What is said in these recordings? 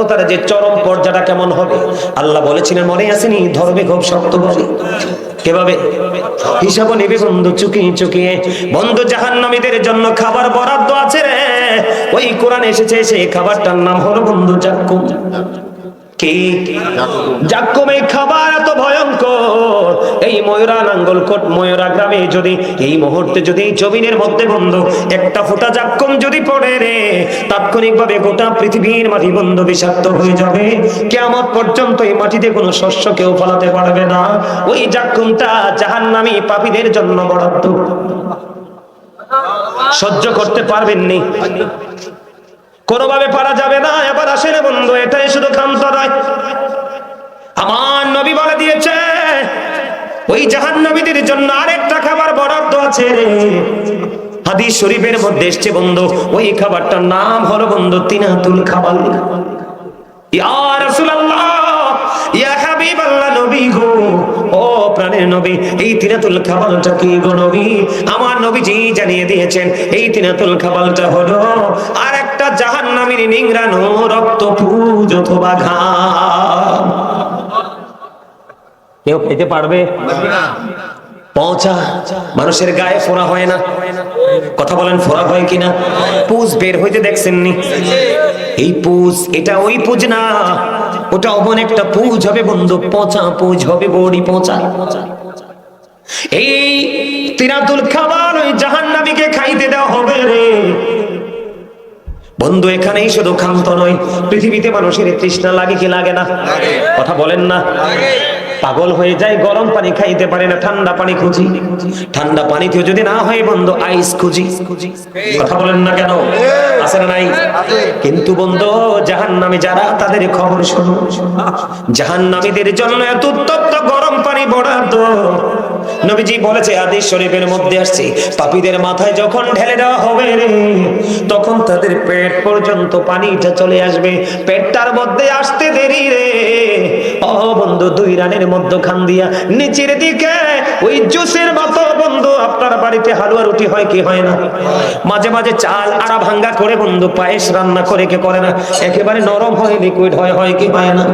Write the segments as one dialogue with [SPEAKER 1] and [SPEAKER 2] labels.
[SPEAKER 1] তার যে চরম পর্যাটা কেমন হবে? আল্লাহ বলেছিলেন, মনে আসেনি ধরবে খুব শক্ত হবে কেভাবে? হিসাব নেবে বন্ধু, চুকিয়ে চুকিয়ে। বন্ধু, জাহান্নামীদের জন্য খাবার বরাদ্দ আছে রে। ওই কোরআন এসেছে, সেই খাবারটার নাম হলো বন্ধু জাক্কুম। কি? খাবার ভয়ঙ্কর। এই ময়ূরা গ্রামে যদি এই মুহূর্তে যদি মধ্যে বন্ধু, একটা ফোঁটা যদি পড়ে রে, তাৎক্ষণিকভাবে গোটা পৃথিবীর বন্ধ বিষাক্ত হয়ে যাবে। কেমন পর্যন্ত এই মাটিতে কোনো শস্য কেউ ফলাতে পারবে না। ওই জাক্কুমটা জাহান্নামী পাপীদের জন্য বরাদ্দ। সহ্য করতে পারবেননি। কোনোভাবে পারা যাবে না, এবার আসেন বন্ধু, এটাই শুধু খান্ত নয় আমার নবী বলে দিয়েছে, ওই জাহান নবীদের জন্য আরেকটা খাবার বরাদ্দ আছে রে। হাদিস শরীফের মধ্যে এসছে বন্ধু, ওই খাবারটার নাম হলো বন্ধু তিনাতুল খাবার ইয়া রাসূলুল্লাহ, ইয়া হাবিবাল্লাহ নবী গো। ও প্রাণের নবী, এই তিনাতুল খাবালটা কি গো নবী? আমার নবীজি জানিয়ে দিয়েছেন, এই তিনাতুল খাবালটা হলো আর একটা জাহান্নামীর নিংরানো রক্ত পুজ অথবা ঘাম। কেউ খেতে পারবে? পৌঁছা মানুষের গায়ে ফোড়া হয় না। কথা বলেন ফোড়া হয় কিনা? পুজ বের হইতে দেখছেননি? এই পুজ এটা ওই পুজ না। ওটা অমন একটা পুজ হবে বন্ধু পচা পুজ হবে বড়ি পচা। এই তিরাতুল খাবার ওই জাহান্নামীকে খাইতে দেওয়া হবে রে। বন্ধু এখানেই শুধু খান্ত নয় পৃথিবীতে মানুষের তৃষ্ণা লাগে কি লাগে না? কথা বলেন না। পাগল হয়ে যায় গরম পানি খাইতে পারে না ঠান্ডা পানি খুঁজি। ঠান্ডা পানিতেও যদি না হয় বন্ধু আইস খুঁজি। কথা বলেন না কেন? আছে না নাই? কিন্তু বন্ধু জাহান নামে যারা তাদের খবর শুনো। জাহান নামীদের জন্য এত উত্তপ্ত গরম পানি বরাদ্দ। নবীজি বলেছে আদেশ শরীফের মধ্যে আসছে পাপীদের মাথায় যখন ঢেলে দেওয়া হবে রে তখন তাদের পেট পর্যন্ত পানিটা চলে আসবে। পেটটার মধ্যে আসতে দেরি রে। ও দুই রানের মধ্যে খান দিয়া নিচের দিকে ওই জুসের মতো বন্ধু, আপনার বাড়িতে হালুয়া রুটি হয় কি হয় না? মাঝে মাঝে চাল আড়া ভাঙ্গা করে বন্ধু, পায়েস রান্না করে কে করে না? একেবারে নরম হয় লিকুইড হয় হয় কি হয় না?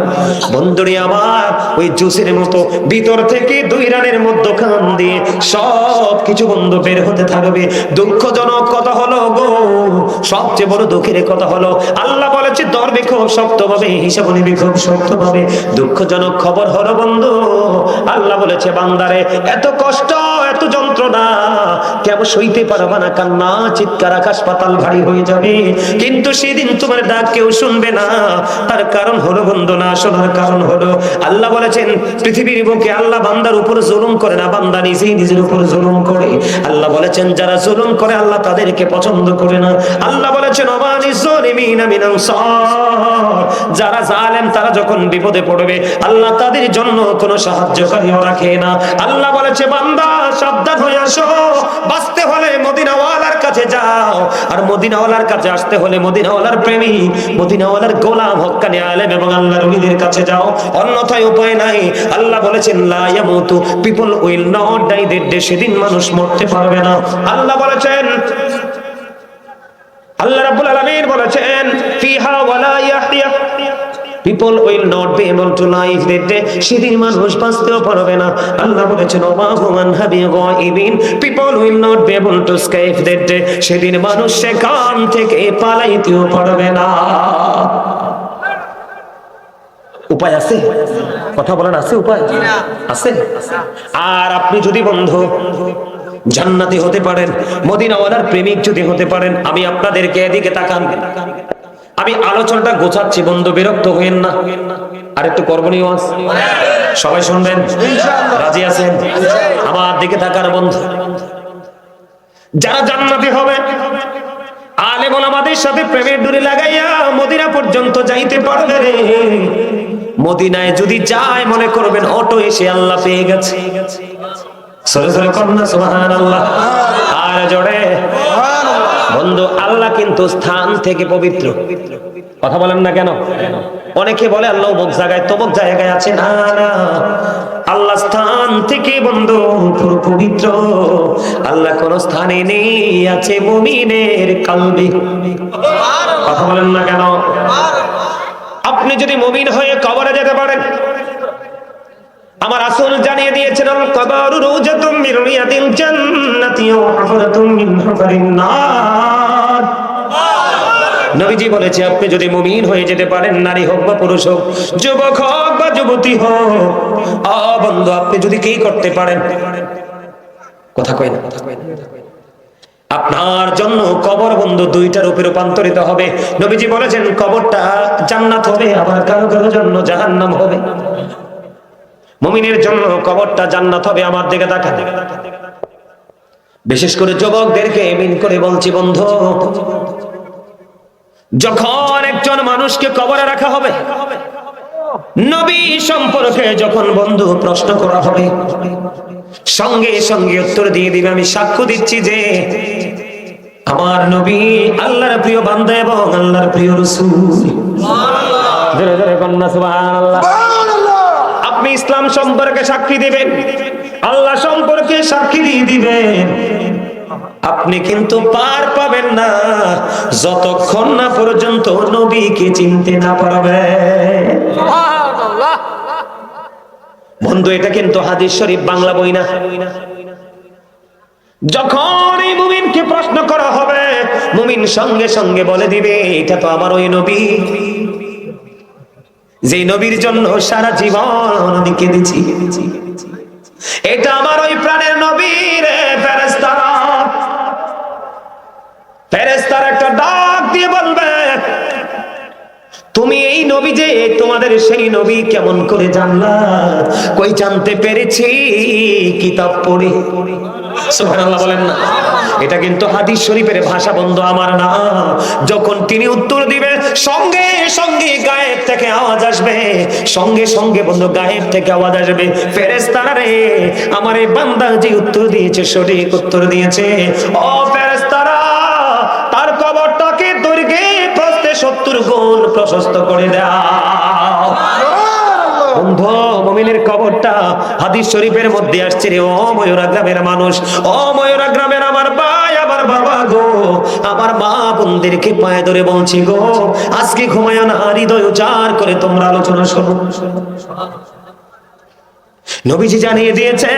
[SPEAKER 1] বন্ধুরি আমার, ওই জুসের মতো ভিতর থেকে দুই রানের মধ্যে খান দিয়ে সব কিছু বন্ধু বের হতে থাকবে। দুঃখজনক কথা হলো গো, সবচেয়ে বড় দুঃখের কথা হলো, আল্লাহ বলেছে দরবে খুব শক্ত ভাবে, হিসাব নিবি খুব শক্ত ভাবে। দুঃখজনক খবর হলো, বন্ধু, আল্লাহ বলেছে, বান্দারে, এত কষ্ট, এত যন্ত্রণা কেমন সইতে পারবা না, কান্না, চিৎকার, আকাশ পাতাল, ভারী হয়ে যাবে। কিন্তু সেদিন তোমার ডাক কেউ শুনবে না। তার কারণ হলো, বন্ধু, না শোনার কারণ হলো, আল্লাহ বলেছেন, পৃথিবীর বুকে আল্লাহ বান্দার উপর জুলুম করে না, বান্দা নিজেই নিজের উপর জুলুম করে। আল্লাহ বলেছেন, যারা জুলুম করে, আল্লাহ তাদেরকে পছন্দ করে না। আল্লাহ বলেছেন অমানি জলিমিনা মিনান যারা জালেম, তারা যখন বিপদে পড়বে আল্লাহ তাদের জন্য কোনো সাহায্যকারীও রাখে না। আল্লাহ বলেছে, বান্দা, সাবধান হয়ে আসো। বাঁচতে হলে মদিনাওয়ালার কাছে যাও। আর মদিনাওয়ালার কাছে আসতে হলে মদিনাওয়ালার প্রেমী, মদিনাওয়ালার গোলাম, হক্কানি আলেম এবং আল্লাহর ওলিদের কাছে যাও। অন্যথায় উপায় নাই। আল্লাহ বলেছেন, লা ইয়ামুতু, people will not die that day, সেদিন মানুষ মরতে পারবে না। আল্লাহ বলেছেন, আল্লাহ রাব্বুল আলামিন বলেছেন, ফিহা ওয়ালা ইয়াহইয়া people will not be able to that day সেদিন মানুষ বাঁচতেও পারবে না। আল্লাহ বলেছেন ওমা হুমান হাবি গায়বিন। People will not be able to escape day সেদিন মানুষ সেখান থেকে পালাইতেও পারবে না। উপায় আছে? কথা বলেন আছে উপায়? আছে? আর আপনি যদি বন্ধু জান্নাতি হতে পারেন, মদিনাওয়ালার প্রেমিক যদি হতে পারেন, আমি আপনাদেরকে এদিকে তাকান। আমি আলোচনাটা গোছাচ্ছি বন্ধু বিরক্ত হইেন না। আর একটু করবনীয় আছে সবাই শুনবেন? রাজি আছেন? আমার দিকে তাকার বন্ধু। যারা জান্নাতি হবে আলেম আমাদের সাথে প্রেমের ডুরি লাগাইয়া মদিনা পর্যন্ত যাইতে পারবে রে। মদিনায় যদি যায় মনে করবেন অটো এসে আল্লাহ পেয়ে গেছে। সরে সরে কন্যা সুবহান আল্লাহ আর জোরে। বন্ধু আল্লাহ কিন্তু স্থান থেকে পবিত্র। কথা বলেন না কেন? অনেকে বলে, আল্লাহ অমুক জায়গায়, তমুক জায়গায় আছে। না না। আল্লাহ স্থান থেকে বন্ধু, পুরো পবিত্র। আল্লাহ কোন স্থানে নেই, আছে মুমিনের কালবে। কথা বলেন না কেন? আপনি যদি মুমিন হয়ে কবরে যেতে পারেন আমার আসল জানিয়ে দিয়েছেন কবর রুজাতুম মিন নবীজি বলেছে, আপনি যদি মুমিন হয়ে যেতে পারেন, নারী হোক বা পুরুষ হোক, যুবক হোক বা যুবতী হোক বন্ধু, আপনি যদি কি করতে পারেন? কথা কই না আপনার জন্য কবর বন্ধু দুইটা রূপে রূপান্তরিত হবে। নবীজি বলেছেন, কবরটা জান্নাত হবে, আবার কারও কারও জন্য জাহান্নাম হবে। মুমিনের জন্য কবরটা জান্নাত হবে আমার দিকে তাকান। বিশেষ করে যুবকদেরকে এমিন করে বলছি বন্ধু যখন একজন মানুষকে কবরে রাখা হবে নবী সম্পর্কে যখন বন্ধু প্রশ্ন করা হবে সঙ্গে সঙ্গে উত্তর দিয়ে দিবে আমি সাক্ষ্য দিচ্ছি যে আমার নবী আল্লাহর প্রিয় বান্দা এবং আল্লাহর প্রিয় রসুল। সুবহানাল্লাহ। আপনি ইসলাম সম্পর্কে সাক্ষী দিবেন। আল্লাহ সম্পর্কে সাক্ষী দিয়ে দিবেন। আপনি কিন্তু পার পাবেন না। যতক্ষণ না পর্যন্ত নবীকে চিনতে না পারবেন। বন্ধু এটা কিন্তু হাদিস শরীফ বাংলা বই না। যখন এই মুমিনকে প্রশ্ন করা হবে মুমিন সঙ্গে সঙ্গে বলে দিবে এটা তো আমার ওই নবী। যে নবীর জন্য সারা জীবন কেঁদেছি। এটা আমার ওই প্রাণের নবীর ফেরেস্তারা ফেরেস্তার একটা ডাক দিয়ে বলবে, তুমি এই নবী যে, তোমাদের সেই নবী কেমন করে জানলা? কই জানতে পেরেছি? কিতাব পড়ে। সুবহানাল্লাহ বলেন না। এটা কিন্তু হাদিস শরীফের ভাষা বন্ধ আমার না। যখন তিনি উত্তর দিবে সঙ্গে সঙ্গে গায়েব থেকে আওয়াজ আসবে। সঙ্গে সঙ্গে বন্ধু গায়েব থেকে আওয়াজ আসবে। ফেরেশতারা রে আমার এই বান্দা যে উত্তর দিয়েছে সঠিক উত্তর দিয়েছে। ও ফেরেশতারা তার কবরটাকে দৈর্ঘ্যে প্রস্তে সত্তর গুণ প্রশস্ত করে দাও। বন্ধু মমিনের কবরটা হাদিস শরীফের মধ্যে আসছে রে। ও ময়ূরা গ্রামের মানুষ ও ময়ূরা বাবা গো, আমার মা বোনদেরকে পায়ে ধরে বলছি গো, আজকে ঘুমায় না, হৃদয় উচার করে তোমরা আলোচনা শোনো। নবীজি জানিয়ে দিয়েছে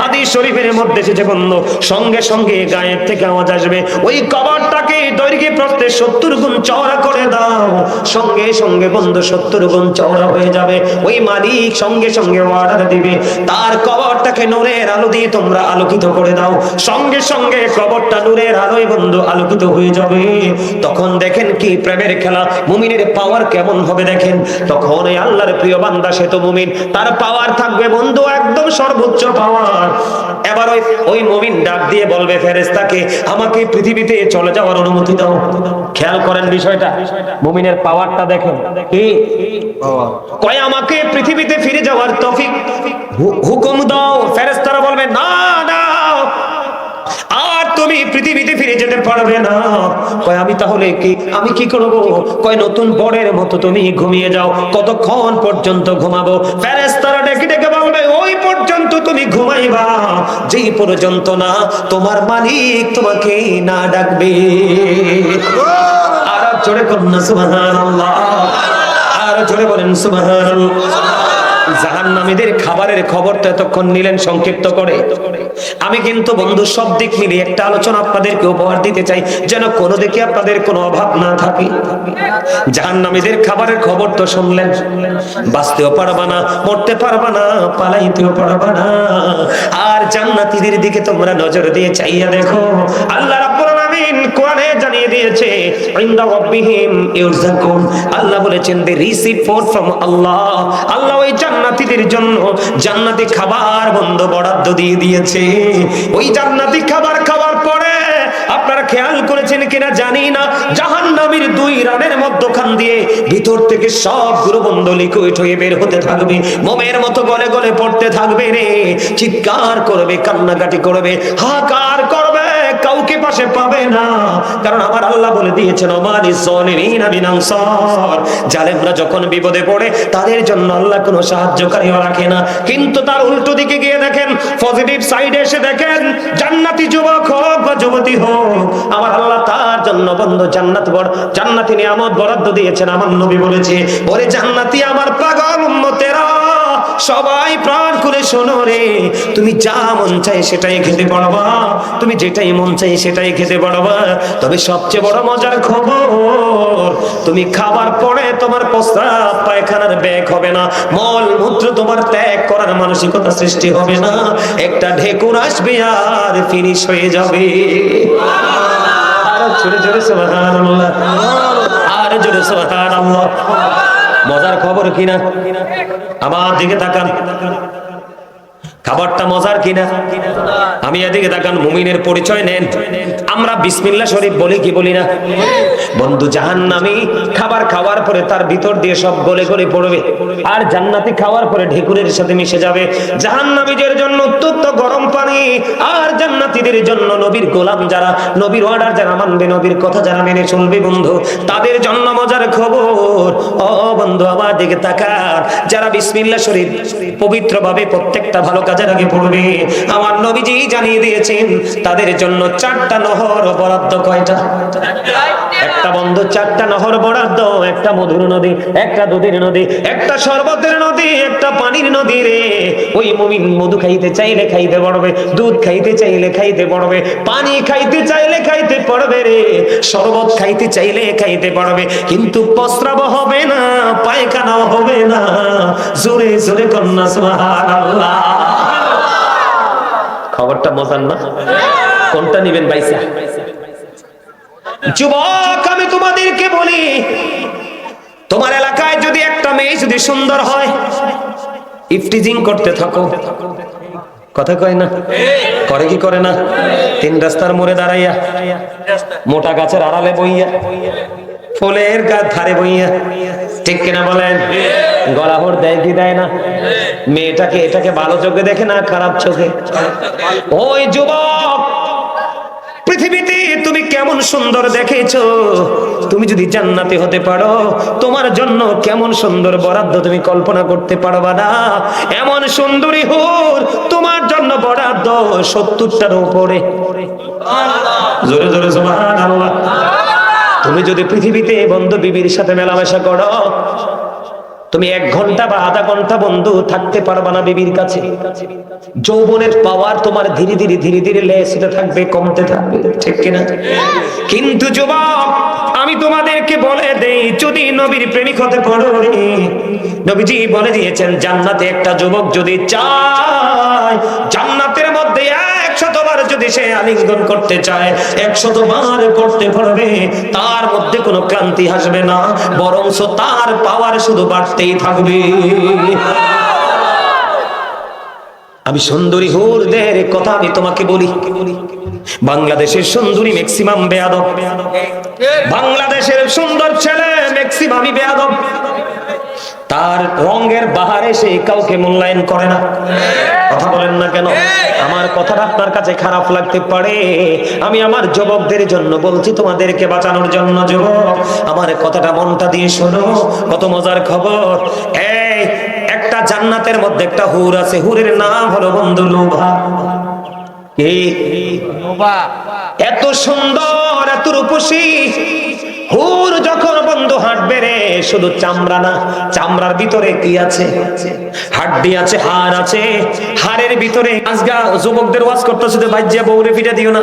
[SPEAKER 1] হাদিস শরীফের মধ্যে এসেছে বন্ধু, সঙ্গে সঙ্গে গায়েব থেকে আওয়াজ আসবে। ওই কবরটাকে দৈর্ঘ্যে প্রস্তে সত্তর গুণ চওড়া করে দাও। সঙ্গে সঙ্গে বন্ধু, সত্তর গুণ চওড়া হয়ে যাবে। ওই মালিক সঙ্গে সঙ্গে অর্ডার দিবে। তার কবরটাকে নূরের আলো দিয়ে তোমরা আলোকিত করে দাও। সঙ্গে সঙ্গে কবরটা নূরের আলোয় বন্ধু আলোকিত হয়ে যাবে। তখন দেখেন কি প্রেমের খেলা, মুমিনের পাওয়ার কেমন হবে দেখেন। তখন আল্লাহর প্রিয় বান্দা, সে তো মুমিন। তার পাওয়ার থাকবে বন্ধু একদম সর্বোচ্চ পাওয়ার এবার ওই ওই মুমিন ডাক দিয়ে বলবে, ফেরেশতাকে, আমাকে পৃথিবীতে চলে যাওয়ার অনুমতি দাও। খেয়াল করেন বিষয়টা। মুমিনের পাওয়ারটা দেখেন। কি? কয়, আমাকে পৃথিবীতে ফিরে যাওয়ার তৌফিক হুকুম দাও। ফেরেস্তারা বলবে, না না। আর তুমি পৃথিবীতে যেতে পারবে না। কয়, আমি তাহলে কি, আমি কি করব? কয়, নতুন বরের মতো তুমি ঘুমিয়ে যাও, কতক্ষণ পর্যন্ত ঘুমাবো? ফেরেশতারা ডেকে ডেকে বলবে, ওই পর্যন্ত তুমি ঘুমাইবা, যেই পর্যন্ত না তোমার মালিক তোমাকে না ডাকবে। আর জোরে কন্যা, সুবহানাল্লাহ। আর জোরে বলেন, সুবহানাল্লাহ। জাহান্নামীদের খাবারের খবর তো এতক্ষণ নিলেন সংক্ষিপ্ত করে। আমি কিন্তু বন্ধু, সব দিক মিলিয়ে একটা আলোচনা আপনাদেরকে উপহার দিতে চাই, যেন কোনো দিকে আপনাদের কোনো অভাব না থাকে। জাহান্নামীদের খাবারের খবর তো শুনলেন। বাঁচতেও পারবা না, মরতে পারবা না, পালাইতেও পারবা না। আর জান্নাতীদের দিকে তোমরা নজর দিয়ে চাইয়া দেখো। আল্লাহ রাব্বুল আলামিন জানিয়ে দিয়েছে আল্লাহ বলেছেন আল্লাহ। আল্লাহ ওই জান্নাতীদের জন্য জান্নাতি খাবার বন্ধ বরাদ্দ দিয়ে দিয়েছে। ওই জান্নাতি খাবার খাওয়ার পরে আপনারা খেয়াল করেছেন কিনা জানি না, জাহান্নামীর দুই রানের মধ্যখান দিয়ে ভিতর থেকে সবগুলো বন্ধ লিকুইড হয়ে বের হতে থাকবে। মোমের মতো গলে গলে পড়তে থাকবে রে। চিৎকার করবে, কান্নাকাটি করবে হাকার করবে। কাউকে পাশে পাবে না। কারণ আমার আল্লাহ বলে দিয়েছেন ওমানি সলিমিনা বিনানসর জালেমরা যখন বিপদে পড়ে, তাদের জন্য আল্লাহ কোনো সাহায্যকারীও রাখে না। কিন্তু তার উল্টো দিকে গিয়ে দেখেন, পজিটিভ সাইডে এসে দেখেন, জান্নাতি যুবক হোক বা যুবতী হোক, আমার আল্লাহ তার জন্য বন্ধ জান্নাত বড়, জান্নাতি নিয়ামত বরাদ্দ দিয়েছেন। আমার নবী বলেছে, ওরে জান্নাতি আমার পাগল উম্মতেরা সবাই প্রাণ করে শোনো রে। তুমি যা মন চাই সেটাই খেতে পারবা। তুমি যেটাই মন চাই সেটাই খেতে পারবা। তবে সবচেয়ে বড় মজার খবর, তুমি খাবার পরে তোমার প্রস্তাব পায়খানার ব্যাগ হবে না। মল মূত্র তোমার ত্যাগ করার মানসিকতা সৃষ্টি হবে না। একটা ঢেকুর আসবে আর ফিনিশ হয়ে যাবে। আরও জোরে জোরে সুবহানাল্লাহ। আর জোরে সুবহানাল্লাহ। মজার খবর কিনা? আমার দিকে তাকান। খাবারটা মজার কিনা? আমি এদিকে তাকান, মুমিনের পরিচয় নেন। আমরা বিসমিল্লাহ শরীফ বলি কি বলি না? বন্ধু, জাহান্নামি খাবার খাওয়ার পরে তার ভিতর দিয়ে সব গলে গলে পড়বে। আর জান্নাতি খাওয়ার পরে ঢেকুরের সাথে মিশে যাবে। জাহান্নামীদের জন্য অত্যন্ত গরম পানি। আর জান্নাতীদের জন্য নবীর গোলাম যারা, নবীর অর্ডার যারা মানবে, নবীর কথা যারা মেনে চলবে, বন্ধু, তাদের জন্য মজার খবর। ও বন্ধু, আমার দিকে তাকান। যারা বিসমিল্লাহ শরীফ পবিত্রভাবে প্রত্যেকটা ভালো কাজের আগে পড়বে। আমার নবীজি জানিয়ে দিয়েছেন তাদের জন্য চারটা নহর বরাদ্দ কয়টা? একটা বন্ধ, চারটা নহর বরাদ্দ, একটা মধুর নদী, একটা দুধের নদী, একটা শরবতের নদী, একটা পানির নদী রে। ওই মুমিন মধু খাইতে চাইলে খাইতে পড়বে, দুধ খাইতে চাইলে খাইতে পড়বে, পানি খাইতে চাইলে খাইতে পারবে রে। শরবত খাইতে চাইলে খাইতে পারবে কিন্তু প্রস্রাব হবে না, পায়খানাও হবে না। জোরে জোরে কন্যা, সুবহানাল্লাহ। খবরটা মজার না? কোনটা নিবেন বাইসা? যুবক, আমি তোমাদেরকে বলি, তোমার এলাকায় যদি একটা মেয়ে যদি সুন্দর হয় করতে থাকো। কথা কয় না? করে কি করে না? তিন রাস্তার মোড়ে দাঁড়াইয়া, মোটা গাছের আড়ালে বইয়া, ফুলের গাছ ধারে বইয়া, ঠিক কিনা বলেন? গলাহর দেয় কি দেয় না? মেয়েটাকে এটাকে ভালো চোখে দেখে না খারাপ চোখে? ওই যুবক কেমন সুন্দর দেখেছ? তুমি যদি জান্নাতে হতে পারো, তোমার জন্য কেমন সুন্দর বরাদ্দ তুমি কল্পনা করতে পারবা না। এমন সুন্দরী হুর তোমার জন্য বরাদ্দ সত্তরটার উপরে। জোরে জোরে তুমি যদি পৃথিবীতে বন্ধু বিবির সাথে মেলামেশা করো তুমি এক ঘণ্টা বা আধা ঘণ্টা বন্ধু থাকতে পারবা না বিবির কাছে। যৌবনের পাওয়ার তোমার ধীরে ধীরে ধীরে ধীরে লেসতে থাকবে, কমতে থাকবে, ঠিক কিনা? কিন্তু যুবক, আমি তোমাদেরকে বলে দেই, যদি নবীর প্রেমিক হতে পারো নবীজি বলে দিয়েছেন, জান্নাতে একটা যুবক যদি চায়, জান্নাতের মধ্যে একশতবার যদি সে আলিঙ্গন করতে চায় একশতবার করতে পারবে, তার মধ্যে কোনো ক্লান্তি আসবে না, বরংস তার পাওয়ার শুধু বাড়তেই থাকবে। আমি সুন্দরী হুরদের কথা আমি তোমাকে বলি। বাংলাদেশের সুন্দরী ম্যাক্সিমাম বেয়াদব। বাংলাদেশের সুন্দর ছেলে ম্যাক্সিমামই বেয়াদব। তার রঙের বাহারে সে কাউকে মূল্যায়ন করে না। কথা বলেন না কেন? আমার কথাটা আপনার কাছে খারাপ লাগতে পারে। আমি আমার যুবকদের জন্য বলছি তোমাদেরকে বাঁচানোর জন্য যুবক আমার কথাটা মনটা দিয়ে শোনো কত মজার খবর। এই একটা জান্নাতের মধ্যে একটা হুর আছে হুরের নাম হলো বন্ধু লোভা। এত সুন্দর এত রূপসী। হুর শুধু চামড়া না, চামড়ার ভিতরে কি আছে? হাড্ডি আছে হার আছে। হাড়ের ভিতরে আজগা যুবকদের ওয়াজ করতেছে যে বাজ্যা বউরে পিঠা দিও না।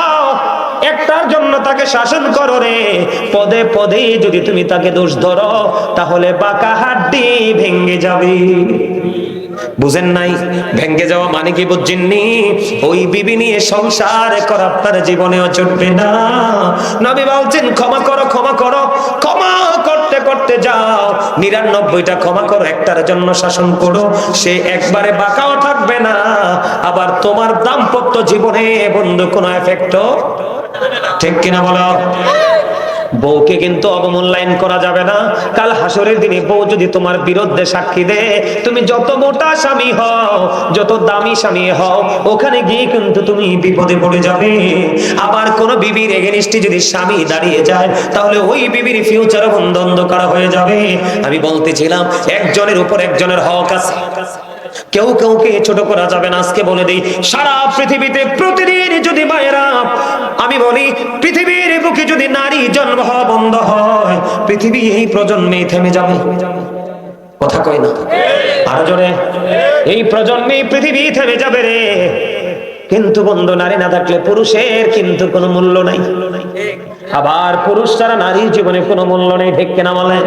[SPEAKER 1] একটার জন্য তাকে শাসন করো রে। পদে পদে যদি তুমি তাকে দোষ ধরো, তাহলে বাঁকা হাড্ডি ভেঙে যাবে। বুঝেন নাই? ভেঙ্গে যাওয়া মানে কি বুঝছেননি ওই বিবি নিয়ে সংসার করা আপনার জীবনেও চলবে না। নবী বলছেন, ক্ষমা করো ক্ষমা করো। ক্ষমা করতে করতে যাও। নিরানব্বইটা ক্ষমা করো, একটার জন্য শাসন করো। সে একবারে বাঁকাও থাকবে না। আবার তোমার দাম্পত্য জীবনে বন্ধু কোনো এফেক্টও ঠিক কিনা বলো? বউকে কিন্তু অবমূল্যায়ন করা যাবে না। কাল হাসরের দিনে বউ যদি তোমার বিরুদ্ধে সাক্ষী দে তুমি যত মোটা স্বামী হও, যত দামি স্বামী হও, ওখানে গিয়ে কিন্তু তুমি বিপদে পড়ে যাবে। আবার কোন বিবির এগেনিস্টে যদি স্বামী দাঁড়িয়ে যায়, তাহলে ওই বিবির ফিউচার বন্ধ অন্ধকার হয়ে যাবে। আমি বলতেছিলাম, একজনের উপর একজনের হক আছে। কেউ কেউকে ছোট করা যাবে না। আজকে বলে দিই, সারা পৃথিবীতে প্রতিদিন যদি মায়েরা, আমি বলি, পৃথিবীর বুকে যদি নারী জন্ম হওয়া বন্ধ হয়, পৃথিবী এই প্রজন্মে থেমে যাবে। কথা কয় না? আরও জোরে। এই প্রজন্মে পৃথিবী থেমে যাবে রে। কিন্তু বন্ধু, নারী না থাকলে পুরুষের কিন্তু কোনো মূল্য নাই। আবার পুরুষ ছাড়া নারীর জীবনে কোনো মূল্য নেই, ঠিক কেনা বলে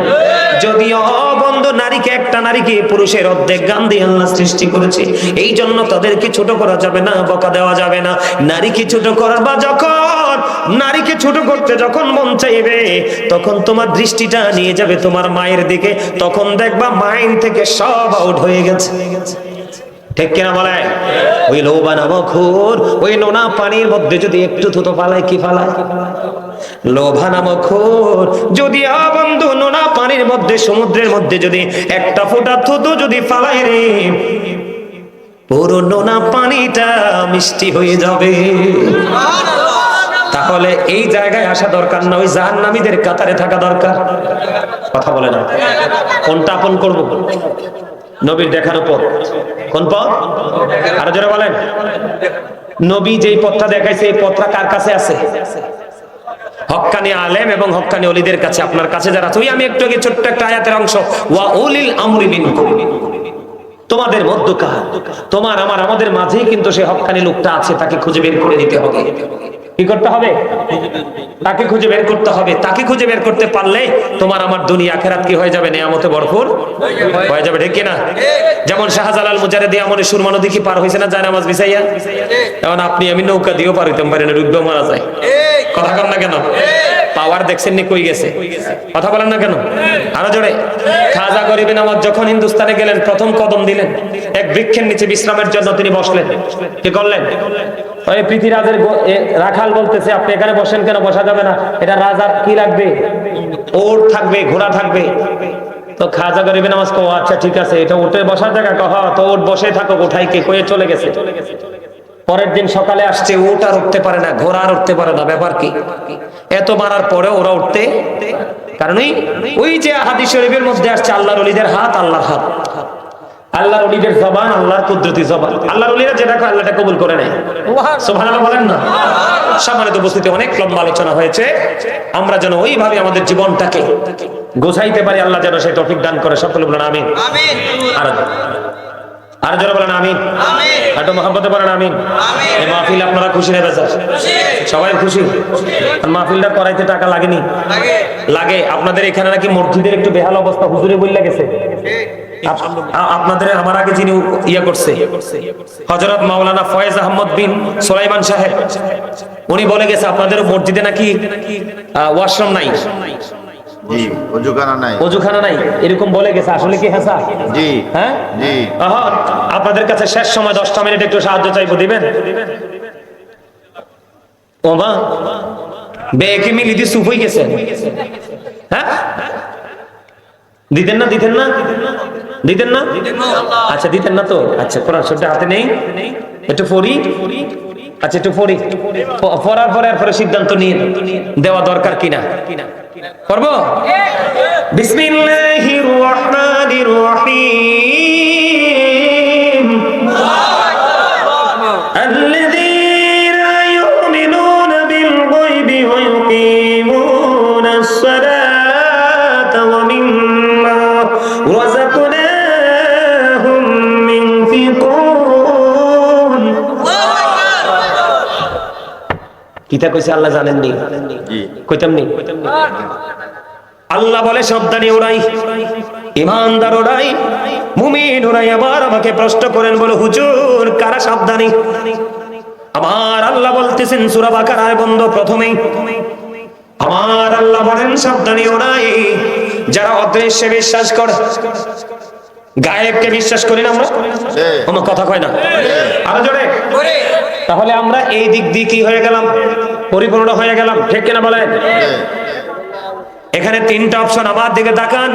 [SPEAKER 1] যদিও বন্ধু নারীকে, একটা নারীকে পুরুষের অর্ধেক গান দিয়ে আল্লাহ সৃষ্টি করেছে এই জন্য তাদেরকে ছোট করা যাবে না, বকা দেওয়া যাবে না। নারীকে ছোট বা যখন নারীকে ছোট করতে যখন মন চাইবে, তখন তোমার দৃষ্টিটা নিয়ে যাবে তোমার মায়ের দিকে, তখন দেখবা মাইন থেকে সব আউট হয়ে গেছে। ঠিক কিনা বলে? ওই লোবা নামক খুর ওই নোনা পানির মধ্যে যদি একটু থুতো পালায় কি ফালায়? লোভা নামক যদি বন্ধু, নোনা পানির মধ্যে, সমুদ্রের মধ্যে যদি একটা ফোঁটা থুতো যদি ফালায় রে পুরো নোনা পানিটা মিষ্টি হয়ে যাবে। তাহলে এই জায়গায় আসা দরকার না, ওই জাহান্নামীদের কাতারে থাকা দরকার। কথা বলে না কোনটা আপন করব? নবীর দেখানো পথ কোন পথ? আরও যারা বলেন। নবী যেই পথটা দেখাইছে, এই পথটা কার কাছে আছে? আলেম এবং হক্কানি অলিদের কাছে, আপনার কাছে যারা তুই আমি একটু আগে ছোট্ট একটা আয়াতের অংশ। ওয়া উলিল তোমাদের মধ্যকার, তোমার, আমার, আমাদের মাঝেই কিন্তু সেই হক্কানি লোকটা আছে, তাকে খুঁজে বের করে দিতে হবে। কি করতে হবে? তাকে খুঁজে বের করতে হবে। তাকে খুঁজে বের করতে পারলে তোমার আমার দুনিয়া আখেরাত কি হয়ে যাবে? ভরপুর হয়ে যাবে, ঠিক না যেমন শাহজালাল সুরমা নদী কি পার হয়েছে না যায় এখন আপনি আমি নৌকা দিয়েও পার হইতাম পারি না মারা যায়। কথা না কেন? পাওয়ার দেখছেন নি কই গেছে? কথা বলেন না কেন? আরও জোরে। খাজা গরিবে নামাজ যখন হিন্দুস্তানে গেলেন, প্রথম কদম দিলেন। এক বৃক্ষের নিচে বিশ্রামের জন্য তিনি বসলেন। কি করলেন? ওই এ, রাখাল বলতেছে আপনি এখানে বসেন কেন? বসা যাবে না। এটা রাজার কি লাগবে? থাকবে ঘোড়া থাকবে। তো খাজা গরিবে নামাজ কো আচ্ছা ঠিক আছে এটা উঠে বসার জায়গা কহ তো ওট বসে থাকো কোঠায় কে কয়ে চলে গেছে। পরের দিন সকালে আসছে উট আর উঠতে পারে না ঘোড়া আর উঠতে পারে না ব্যাপার কি? এত মারার পরে ওরা উঠতে কারণ ওই- ওই যে হাদিস শরীফের মধ্যে আসছে আল্লাহর অলিদের হাত আল্লাহর হাত। আল্লাহর অলিদের জবান আল্লাহর কুদরতি জবান। আল্লাহর অলিরা যেটা করে আল্লাহটা কবুল করে নেয়। সুবহানাল্লাহ। বলেন না? সম্মানিত উপস্থিতি অনেক লম্বা আলোচনা হয়েছে। আমরা যেন ওইভাবে আমাদের জীবনটাকে গোছাইতে পারি আল্লাহ যেন সেই তৌফিক দান করে। সকলে বলেন আমিন। আর আর যারা বলেন আমিন। একটু মহাব্বতে বলেন আমিন। এই মাহফিল আপনারা খুশি নেবে স্যার সবাই খুশি? আর মাহফিলটা করাইতে টাকা লাগেনি? লাগে। আপনাদের এখানে নাকি মসজিদের একটু বেহাল অবস্থা হুজুরে বললে গেছে। আপ- আ- আপনাদের আমার আগে যিনি ইয়া করছে হজরত মাওলানা ফয়েজ আহমদ বিন সোলাইমান সাহেব উনি বলে গেছে আপনাদের মসজিদে নাকি ওয়াশরুম নাই? এরকম বলে গেছে আসলে কি হ্যাঁ
[SPEAKER 2] জি
[SPEAKER 1] হ্যাঁ?
[SPEAKER 2] জি।
[SPEAKER 1] আপনাদের কাছে শেষ সময় দশটা মিনিট একটু সাহায্য চাইব দিবেন? ও মা বেকে মিলি দিয়ে সুপ হয়ে গেছে। হ্যাঁ? দিতেন না দিতেন না? দিতেন না? আচ্ছা দিতেন না তো? আচ্ছা কোরআন শরীফটা হাতে নেই? একটু পড়ি? আচ্ছা একটু পড়ি। পড়ার পরে এরপরে সিদ্ধান্ত নিয়ে দেওয়া দরকার কিনা? করব বিসমিল্লাহির রহমানির রহিম। কিতা কইছে আল্লাহ জানেননি।
[SPEAKER 2] জি।
[SPEAKER 1] কইতাম নি? আল্লাহ বলে সব দাঁড়িয়ে ওরাই ইমানদার ওরাই মুমিন ওরাই আবার আমাকে প্রশ্ন করেন বলে হুজুর কারা সাবধানী? আমার আল্লাহ বলতেছেন সূরা বাকারায় বন্ধ প্রথমেই। আমার আল্লাহ বলেন সাবধানী ওরাই যারা অদৃশ্যে বিশ্বাস করে গায়েবকে বিশ্বাস করি না আমরা। কোনো কথা কয় না। আরও জোরে। তাহলে আমরা এই দিক দিয়ে কি হয়ে গেলাম? পরিপূর্ণ হয়ে গেলাম। ঠিক কিনা বলেন? এখানে তিনটা অপশন, আমার দিকে তাকান।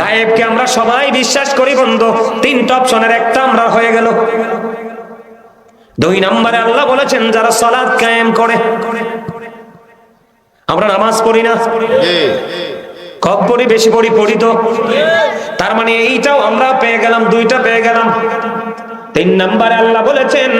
[SPEAKER 1] গায়েবকে আমরা সবাই বিশ্বাস করি বন্ধু। তিনটা অপশনের একটা আমরা হয়ে গেল। দুই নম্বরে আল্লাহ বলেছেন, যারা সালাদ কায়েম করে, আমরা নামাজ পড়ি না। কব পড়ি, বেশি পড়ি পড়ি তো। তার মানে এইটাও আমরা পেয়ে গেলাম, দুইটা পেয়ে গেলাম। তিন নম্বরে আল্লাহ বলেছেন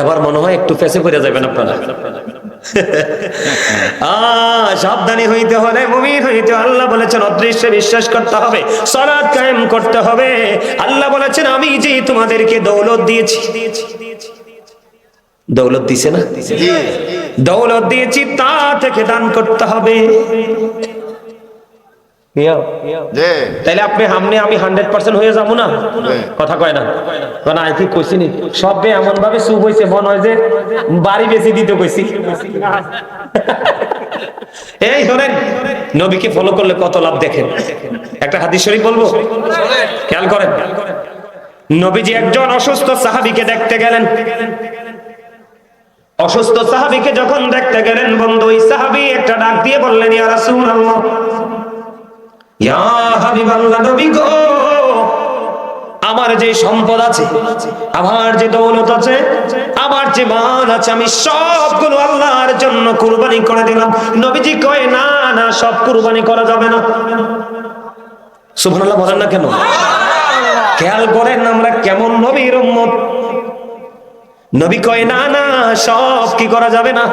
[SPEAKER 1] এবার মনে হয় একটু ফেসে পড়ে যাবেন আপনারা। সাবধানী হইতে হলে, মুমিন হইতে আল্লাহ বলেছেন, অদৃশ্যে বিশ্বাস করতে হবে, সালাত কায়েম করতে হবে। আল্লাহ বলেছেন, আমি যে তোমাদেরকে দৌলত দিয়েছি দিয়েছি দৌলত দিছে না। দৌলত দিয়েছি তা থেকে দান করতে হবে। তাইলে আপনি আমি হান্ড্রেড পার্সেন্ট হয়ে যাব না। কথা কয় না? কারণ আই ঠিক কইছি নি সব এমন ভাবে হয়েছে মনে হয় যে বাড়ি বেশি দিতে কইছি। এই শোনেন নবীকে ফলো করলে কত লাভ দেখেন? একটা হাদিস শরীফ বলব? খেয়াল করেন। নবীজি একজন অসুস্থ সাহাবিকে দেখতে গেলেন। অসুস্থ সাহাবিকে যখন দেখতে গেলেন, বন্ধু, ওই সাহাবী একটা ডাক দিয়ে বললেন, ইয়া হাবিবাল্লাহ গো, আমার যে সম্পদ আছে, আমার যে দৌলত আছে, আমার যে মান আছে, আমি সবগুলো আল্লাহর জন্য কুরবানি করে দিলাম। নবীজি কয়, না না, সব কুরবানি করা যাবে না। সুবহানাল্লাহ বলেন না কেন? খেয়াল করেন আমরা কেমন নবীর উম্মত। নবী কয়, না না, সব কি করা যাবে না?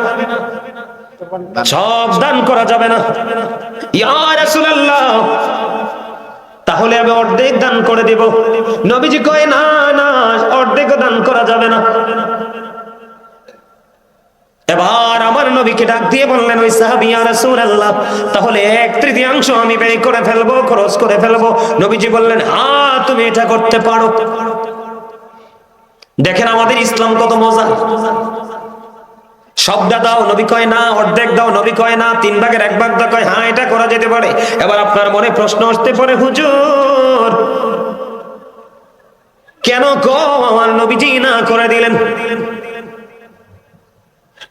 [SPEAKER 1] সব দান করা যাবে না। ইয়া রাসূলুল্লাহ, তাহলে আমি অর্ধেক দান করে দেব। নবীজি কয়, না না, অর্ধেক দান করা যাবে না। এবার আমার নবীকে ডাক দিয়ে বললেন, ওই সাহাবী রাসূলুল্লাহ, তাহলে এক তৃতীয়াংশ আমি ব্যয় করে ফেলব, খরচ করে ফেলব। নবীজি বললেন হ্যাঁ তুমি এটা করতে পারো। দেখেন আমাদের ইসলাম কত মজা। সবটা দাও, নবী কয় না, অর্ধেক দাও, নবী কয় না, তিন ভাগের এক ভাগ দাও কয় হ্যাঁ এটা করা যেতে পারে। এবার আপনার মনে প্রশ্ন আসতে পারে, হুজুর, কেন গো আমার নবীজি না করে দিলেন?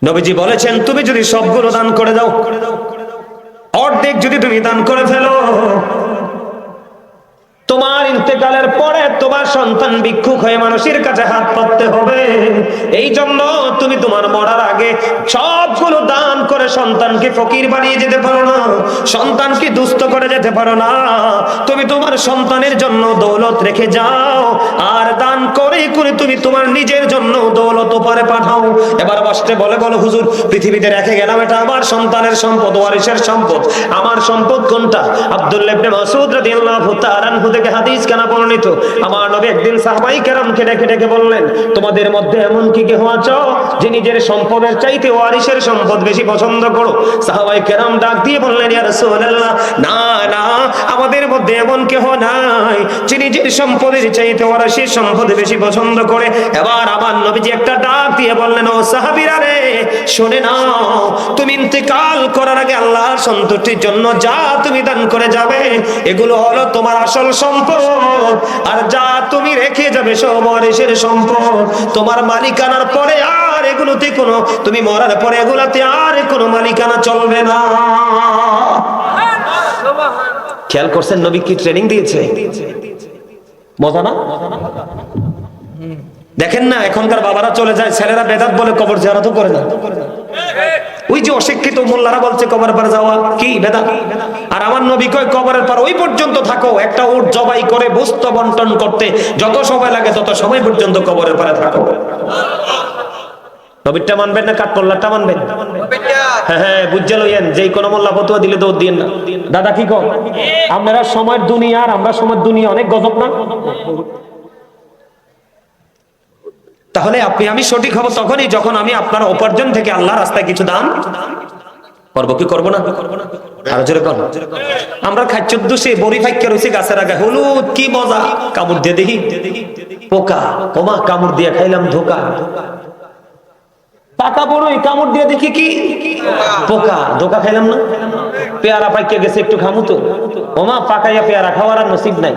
[SPEAKER 1] নবীজি বলেছেন, তুমি যদি সবগুলো দান করে দাও, অর্ধেক যদি তুমি দান করে ফেলো তোমার ইন্তেকালের পরে তোমার সন্তান ভিক্ষুক হয়ে মানুষের কাছে হাত পাততে হবে। এই জন্য তুমি তোমার মরার আগে সবগুলো দান করে সন্তানকে ফকির বানিয়ে যেতে পারো না, সন্তানকে দুস্থ করে যেতে পারো না। তুমি তোমার সন্তানের জন্য দৌলত রেখে যাও, আর দান করে করে তুমি তোমার নিজের জন্য দৌলত উপরে পাঠাও। এবার বাসতে বলে, বলো, হুজুর, পৃথিবীতে রেখে গেলাম, এটা আমার সন্তানের সম্পদ, ওয়ারিসের সম্পদ। আমার সম্পদ কোনটা? আব্দুল্লাহ মাসউদ রাদিয়াল্লাহু তাআলা থেকে হাদিস কেনা বর্ণিত? আমার নবী একদিন সাহাবাই কেরামকে ডেকে ডেকে বললেন, তোমাদের মধ্যে এমন কি কেহ আছো যে নিজের সম্পদের চাইতে ওয়ারিসের সম্পদ বেশি পছন্দ করো? সাহাবাই কেরাম ডাক দিয়ে বললেন না না, আমাদের মধ্যে এমন কেহ নাই যে নিজের সম্পদের চাইতে ওয়ারিসের সম্পদ বেশি পছন্দ করে। এবার আমার একটা ডাক দিয়ে বললেন, ও সাহাবীরা রে, শুনে নাও, তুমি ইন্তেকাল করার আগে আল্লাহর সন্তুষ্টির জন্য যা তুমি দান করে যাবে, এগুলো হলো তোমার আসল সম্পদ। আর যা তুমি রেখে যাবে সম্পদ। তোমার মালিকানার পরে আর এগুলোতে কোনো তুমি মরার পরে এগুলাতে আর কোনো মালিকানা চলবে না। খেয়াল করছেন নবী কি ট্রেনিং দিয়েছে? মজা না? দেখেন না, এখনকার বাবারা চলে যায়, ছেলেরা বেদাত বলে কবর জিয়ারতও করে না। ওই যে অশিক্ষিত মোল্লারা বলছে, কবর পারে যাওয়া কি বেদাত? আর আমার নবী কয়, কবরের পর ওই পর্যন্ত থাকো, একটা উট জবাই করে বস্তু বন্টন করতে, যত সময় লাগে তত সময় পর্যন্ত কবরের পারে থাকো। নবীরটা মানবেন না কাঠপল্লারটা মানবেন? হ্যাঁ হ্যাঁ বুঝছে লইয়েন, যেই কোনো মোল্লা ফতুয়া দিলে দৌড় দিয়েন না। দাদা কি কর আপনারা সময়ের দুনিয়া আর আমরা সময়ের দুনিয়া অনেক গজব না? তাহলে আপনি, আমি সঠিক হব তখনই যখন আমি আপনার উপার্জন থেকে আল্লাহ রাস্তায় কিছু দান করব কি করব না? আমরা দোষে বড়ি ফাইকে রয়েছে গাছের আগে। হলুদ, কি মজা? কামড় দিয়ে দেখি। পোকা কামড় দিয়ে খাইলাম ধোকা। পাকা বড়ই, কামড় দিয়ে দেখি কি? পোকা, ধোকা খাইলাম না? পেয়ারা পাইকে গেছে একটু খামু তো। ওমা পাকাইয়া পেয়ারা খাওয়ার আর নসিব নাই।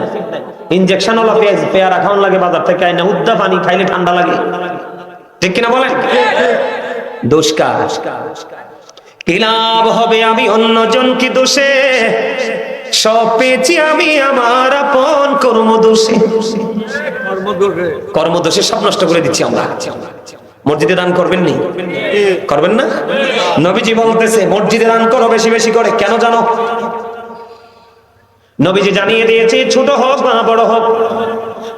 [SPEAKER 1] ইনজেকশন ওলা পেঁয়াজ, পেয়ারা খাওয়ান লাগে বাজার থেকে আইনা, উদ্দা পানি খাইলে ঠান্ডা লাগে। ঠিক কিনা বলেন? দোষকা কি লাভ হবে আমি অন্যজন কি দোষে? সব পেয়েছি আমি আমার আপন কর্ম দোষে কর্মদোষে সব নষ্ট করে দিচ্ছি আমরা। মসজিদে দান করবেন নি? করবেন না? নবীজি বলতেছে, মসজিদে দান করো বেশি বেশি করে। কেন জানো? নবীজি জানিয়ে দিয়েছে, ছোট হোক বা বড় হোক,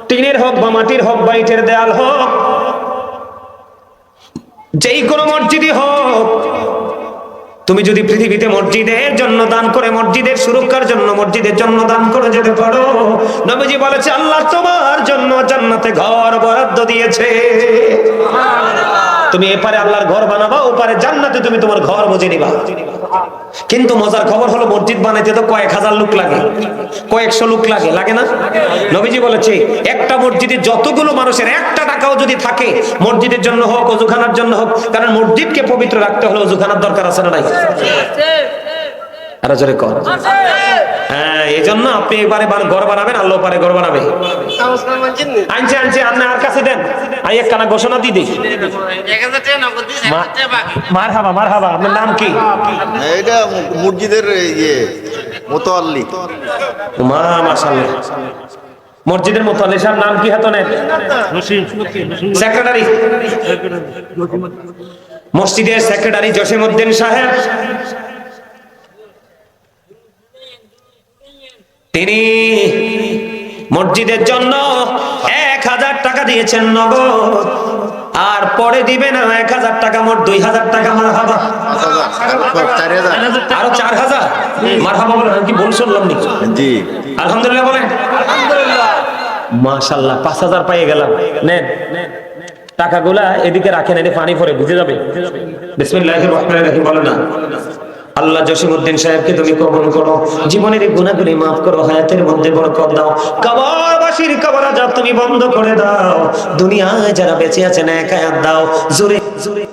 [SPEAKER 1] টিনের হোক বা মাটির হোক বা ইটের দেয়াল হোক, যেই কোনো মসজিদই হোক তুমি যদি পৃথিবীতে মসজিদের জন্য দান করে, মসজিদের সুরক্ষার জন্য, মসজিদের জন্য দান করে যেতে পারো, নবীজি বলেছে, আল্লাহ তোমার জন্য জান্নাতে ঘর বরাদ্দ দিয়েছে। তুমি এপারে আল্লাহর ঘর বানাবা, ওপারে জান্নাতে তুমি তোমার ঘর বুঝে নিবা। কিন্তু মজার খবর হলো, মসজিদ বানাইতে তো কয়েক হাজার লোক লাগে। কয়েকশো লোক লাগে লাগে না? নবীজি বলেছে, একটা মসজিদে যতগুলো মানুষের, একটা টাকাও যদি থাকে, মসজিদের জন্য হোক, অজুখানার জন্য হোক, কারণ মসজিদকে পবিত্র রাখতে হলে অজুখানার দরকার আছে না নাই? আরও জোরে কর। হ্যাঁ এই জন্য আপনি এবারে বার- ঘর বানাবেন আল্লাহ পারে ঘর বানাবে। আনছে আনছে আপনি আর কাছে দেন। আই এক কানা ঘোষণা দিয়ে দিই। মার হাবা মার হাবা আপনার নাম কি?
[SPEAKER 2] এটা মসজিদের ইয়ে মোতোয়াল্লি
[SPEAKER 1] মা মাশাআল্লাহ। মসজিদের মতো সাহেব নাম কি হাতনের সেক্রেটারি মসজিদের সেক্রেটারি জসিমউদ্দিন সাহেব। তিনি মসজিদের জন্য এক হাজার টাকা দিয়েছেন নগদ। আর পরে দিবেন এক হাজার টাকা মোট দুই হাজার টাকা মার হাবা আরও চার হাজার? মার হাবা বলে কি বল শুনলাম নি
[SPEAKER 2] জি।
[SPEAKER 1] আলহামদুলিল্লাহ বলেন। মাশাল্লাহ পাঁচ হাজার পাইয়ে গেলাম। নেন। টাকাগুলা এদিকে রাখেন এদিকে পানি পরে বুঝে যাবে? বিসমিল্লাহির রহমানির রহিম বলেন না। আল্লাহ জসিমউদ্দিন সাহেবকে তুমি কবুল করো। জীবনের গুণাগুলি মাফ করো, হায়াতের মধ্যে বরকত দাও। কবরবাসীর কবর যা তুমি বন্ধ করে দাও। দুনিয়ায় যারা বেঁচে আছেন এক হায়াত দাও জোরে জোরে।